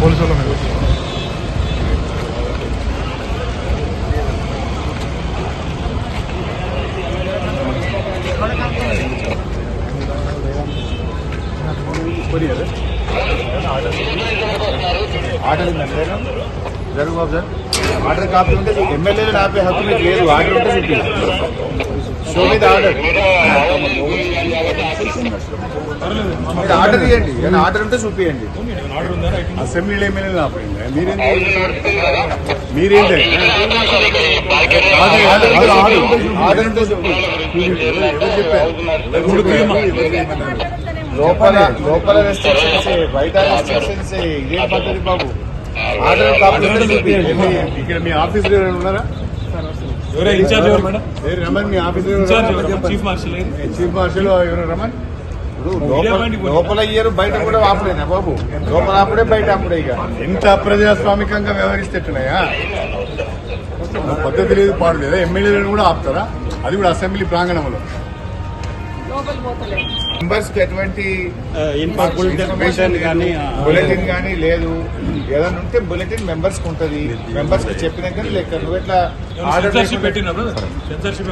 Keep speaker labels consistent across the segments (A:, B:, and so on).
A: Police వాళ్ళ మీద
B: order ఉందండి జరుగు బాబు సార్ ఆర్డర్ కాపీ ఉంటే ఎమ్మెల్యేలు ఆపే హక్కు మీకు లేదు ఆర్డర్ ఉంటే చూపి షో మీద ఆర్డర్ మీరు ఆర్డర్ ఇవ్వండి. ఏమైనా ఆర్డర్ ఉంటే చూపియండి.
C: అసెంబ్లీలో ఎమ్మెల్యేలు ఆపండి మీరేం మీరేంటి
B: ఆర్డర్ ఉంటే లోపల లోపల రెస్ట్రిక్షన్స్ బయట రెస్ట్రిక్షన్స్ ఇదేం పద్ధతి బాబు? ఆర్డర్ చూపియండి.
C: ఇక్కడ మీ ఆఫీస్ ఉన్నారా?
D: ఎవరే ఇన్ఛార్జ్ ఎవరు మేడం?
C: ఏ రమణ్ మీ office
D: chief marshal
C: chief marshal ఎవరు? రమణ్?
B: ఇప్పుడు లోపల ఇయ్యరు బయట కూడా ఆపలేనా బాబు? లోపల ఆపుడే బయట ఆపుడే ఇక.
C: ఎంత అప్రజాస్వామికంగా వ్యవహరిస్తేట్టున్నాయా? పద్ధతి లేదు పాడు లేదా? ఎమ్మెల్యేలను కూడా ఆపుతారా? అది కూడా అసెంబ్లీ ప్రాంగణంలో.
B: మెంబర్స్కి ఎటువంటి
D: ఇన్ఫర్మేషన్ కానీ
B: బులెటిన్ కానీ లేదు. ఏదైనా ఉంటే బులెటిన్ మెంబర్స్కి ఉంటది. మెంబర్స్కి చెప్పినాక లేక నువ్వు ఎట్లా ఆర్డర్
D: సెన్సర్షిప్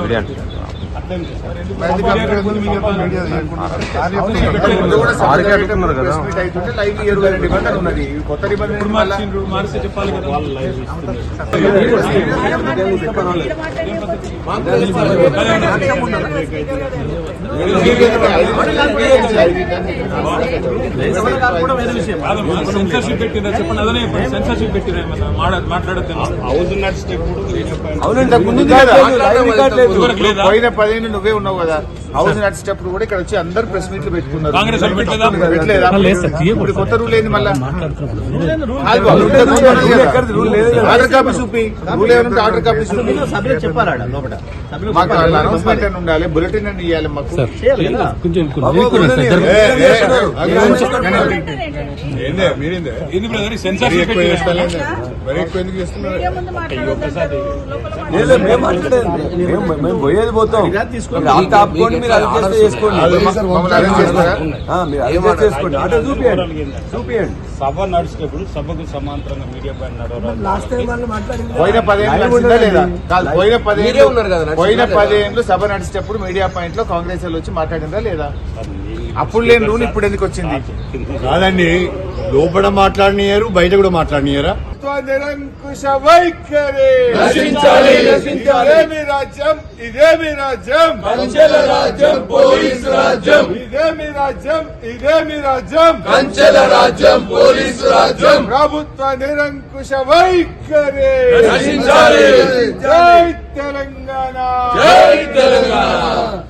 B: కొత్త నిబంధన
D: చెప్పాలి కదా. సెన్సర్షిప్ పెట్టినా చెప్పండి అదనే సెన్సర్షిప్ పెట్టినా మాట్లాడద్దు
B: అవునండి? పోయిన పదిహేను నువ్వే ఉన్నావు కదా హౌస్ నడిచేటప్పుడు కూడా ఇక్కడ వచ్చి అందరు ప్రెస్ మీట్లు పెట్టుకున్నారు? ఇప్పుడు కొత్త రూల్ ఏంది మళ్ళా. ఆర్డర్ కాపీ చూపి రూల్ ఏమంటే ఆర్డర్ కాపీ చూపి
E: సభ్యులు
B: మాకు అనౌన్స్మెంట్ అని ఉండాలి? బులెటిన్ అని ఇవ్వాలి మాకు.
F: మేము పోయేది పోతాం. అంత ఆపుకోండి మీరు చేసుకోండి.
B: అరెస్ట్
F: చేసుకోండి. ఆటో చూపియండి. చూపియండి.
G: సభ నడిచేటప్పుడు సభకు సమాంతరంగా మీడియా పైన నడవరాదు
B: పోయిన పదేళ్ళు పోయిన
F: మీరే ఉన్నారు కదా,
B: పోయిన? పదేళ్ళు సభ నడిచేటప్పుడు మీడియా పాయింట్లో కాంగ్రెస్ వాళ్ళు వచ్చి మాట్లాడిందా లేదా? అప్పుడు లేని రూల్ ఇప్పుడు ఎందుకు వచ్చింది?
C: కాదండి లోపల మాట్లాడినారు బయట కూడా మాట్లాడినారా
B: నిరంకుశ వైఖరి.
C: నశించాలి, నశించాలి.
B: ఇదేమి రాజ్యం? ఇదేమి రాజ్యం?
F: కంచెల రాజ్యం పోలీసు రాజ్యం.
B: ఇదేమి రాజ్యం? ఇదేమి రాజ్యం?
F: కంచెల రాజ్యం పోలీసు రాజ్యం.
B: ప్రభుత్వ నిరంకుశ వైఖరి.
F: నశించాలి.
B: జై తెలంగాణ.
F: జై తెలంగాణ.